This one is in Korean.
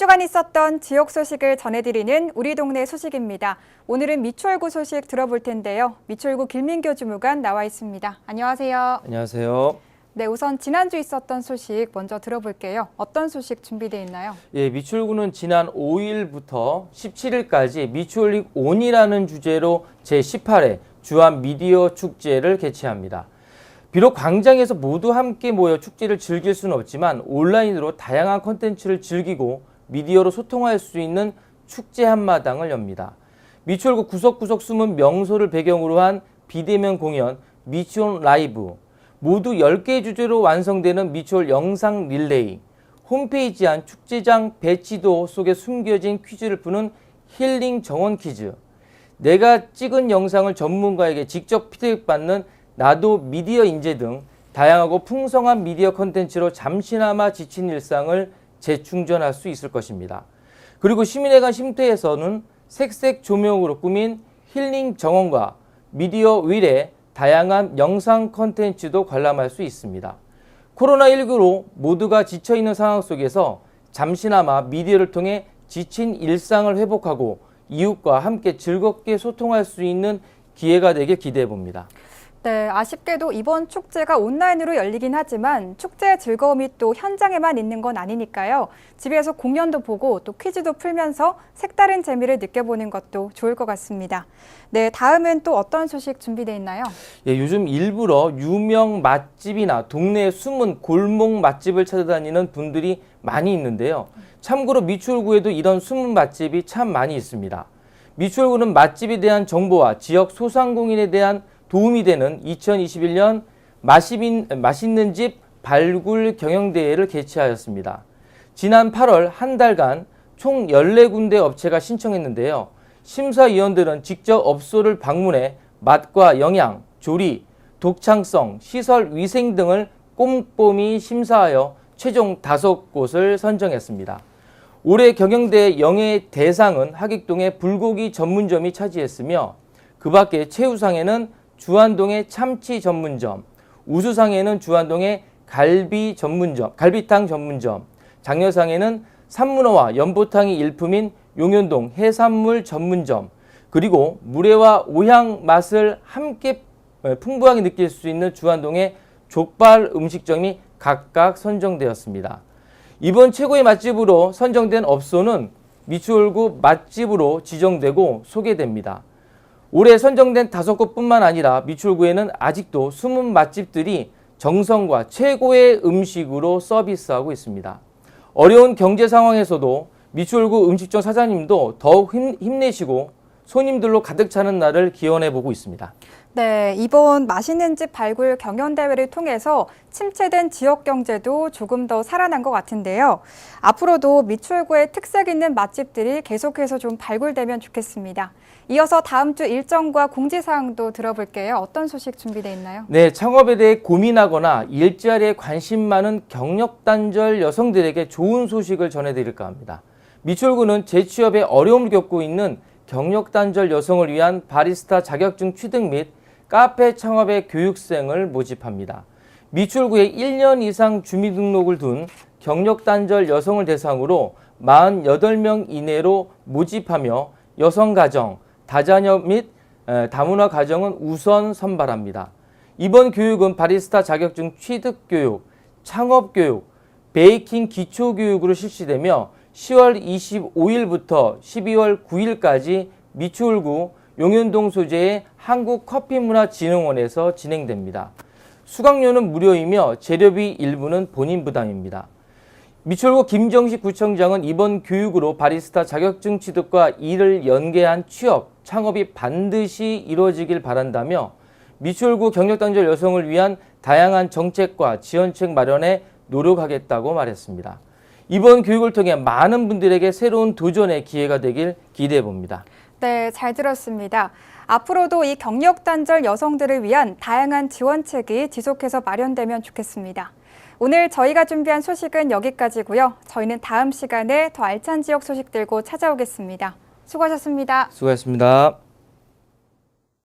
주간 있었던 지역 소식을 전해드리는 우리 동네 소식입니다. 오늘은 미추홀구 소식 들어볼 텐데요. 미추홀구 길민교 주무관 나와 있습니다. 안녕하세요. 안녕하세요. 네, 우선 지난주 있었던 소식 먼저 들어볼게요. 어떤 소식 준비되어 있나요? 예, 미추홀구는 지난 5일부터 17일까지 미추홀릭 온이라는 주제로 제18회 주한 미디어 축제를 개최합니다. 비록 광장에서 모두 함께 모여 축제를 즐길 수는 없지만 온라인으로 다양한 콘텐츠를 즐기고 미디어로 소통할 수 있는 축제 한마당을 엽니다. 미추홀구 구석구석 숨은 명소를 배경으로 한 비대면 공연 미추홀 라이브. 모두 10개 주제로 완성되는 미추홀 영상 릴레이. 홈페이지 안 축제장 배치도 속에 숨겨진 퀴즈를 푸는 힐링 정원 퀴즈. 내가 찍은 영상을 전문가에게 직접 피드백받는 나도 미디어 인재 등 다양하고 풍성한 미디어 컨텐츠로 잠시나마 지친 일상을 재충전할 수 있을 것입니다. 그리고 시민회관 쉼터에서는 색색 조명으로 꾸민 힐링 정원과 미디어 윌의 다양한 영상 컨텐츠도 관람할 수 있습니다. 코로나19로 모두가 지쳐있는 상황 속에서 잠시나마 미디어를 통해 지친 일상을 회복하고 이웃과 함께 즐겁게 소통할 수 있는 기회가 되길 기대해 봅니다. 네, 아쉽게도 이번 축제가 온라인으로 열리긴 하지만 축제의 즐거움이 또 현장에만 있는 건 아니니까요. 집에서 공연도 보고 또 퀴즈도 풀면서 색다른 재미를 느껴보는 것도 좋을 것 같습니다. 네, 다음은 또 어떤 소식 준비되어 있나요? 예, 요즘 일부러 유명 맛집이나 동네의 숨은 골목 맛집을 찾아다니는 분들이 많이 있는데요. 참고로 미추홀구에도 이런 숨은 맛집이 참 많이 있습니다. 미추홀구는 맛집에 대한 정보와 지역 소상공인에 대한 도움이 되는 2021년 맛있는, 맛있는 집 발굴 경영대회를 개최하였습니다. 지난 8월 한 달간 총 14군데 업체가 신청했는데요. 심사위원들은 직접 업소를 방문해 맛과 영양, 조리, 독창성, 시설 위생 등을 꼼꼼히 심사하여 최종 5곳을 선정했습니다. 올해 경영대 영예 대상은 하객동의 불고기 전문점이 차지했으며 그 밖에 최우상에는 주안동의 참치 전문점, 우수상에는 주안동의 갈비 전문점, 갈비탕 전문점, 장려상에는 산문어와 연보탕이 일품인 용현동 해산물 전문점, 그리고 물회와 오향 맛을 함께 풍부하게 느낄 수 있는 주안동의 족발 음식점이 각각 선정되었습니다. 이번 최고의 맛집으로 선정된 업소는 미추홀구 맛집으로 지정되고 소개됩니다. 올해 선정된 다섯 곳뿐만 아니라 미추홀구에는 아직도 숨은 맛집들이 정성과 최고의 음식으로 서비스하고 있습니다. 어려운 경제 상황에서도 미추홀구 음식점 사장님도 더욱 힘, 힘내시고 손님들로 가득 차는 날을 기원해 보고 있습니다. 네, 이번 맛있는 집 발굴 경연 대회를 통해서 침체된 지역 경제도 조금 더 살아난 것 같은데요. 앞으로도 미추홀구의 특색 있는 맛집들이 계속해서 좀 발굴되면 좋겠습니다. 이어서 다음 주 일정과 공지 사항도 들어볼게요. 어떤 소식 준비되어 있나요? 네, 창업에 대해 고민하거나 일자리에 관심 많은 경력 단절 여성들에게 좋은 소식을 전해드릴까 합니다. 미추홀구는 재취업에 어려움을 겪고 있는 경력 단절 여성을 위한 바리스타 자격증 취득 및 카페 창업의 교육생을 모집합니다. 미추홀구에 1년 이상 주민등록을 둔 경력 단절 여성을 대상으로 48명 이내로 모집하며 여성 가정, 다자녀 및 다문화 가정은 우선 선발합니다. 이번 교육은 바리스타 자격증 취득 교육, 창업 교육, 베이킹 기초 교육으로 실시되며 10월 25일부터 12월 9일까지 미추홀구 용현동 소재의 한국커피문화진흥원에서 진행됩니다. 수강료는 무료이며 재료비 일부는 본인 부담입니다. 미추홀구 김정식 구청장은 이번 교육으로 바리스타 자격증 취득과 이를 연계한 취업, 창업이 반드시 이루어지길 바란다며 미추홀구 경력단절 여성을 위한 다양한 정책과 지원책 마련에 노력하겠다고 말했습니다. 이번 교육을 통해 많은 분들에게 새로운 도전의 기회가 되길 기대해 봅니다. 네, 잘 들었습니다. 앞으로도 이 경력 단절 여성들을 위한 다양한 지원책이 지속해서 마련되면 좋겠습니다. 오늘 저희가 준비한 소식은 여기까지고요. 저희는 다음 시간에 더 알찬 지역 소식 들고 찾아오겠습니다. 수고하셨습니다. 수고하셨습니다.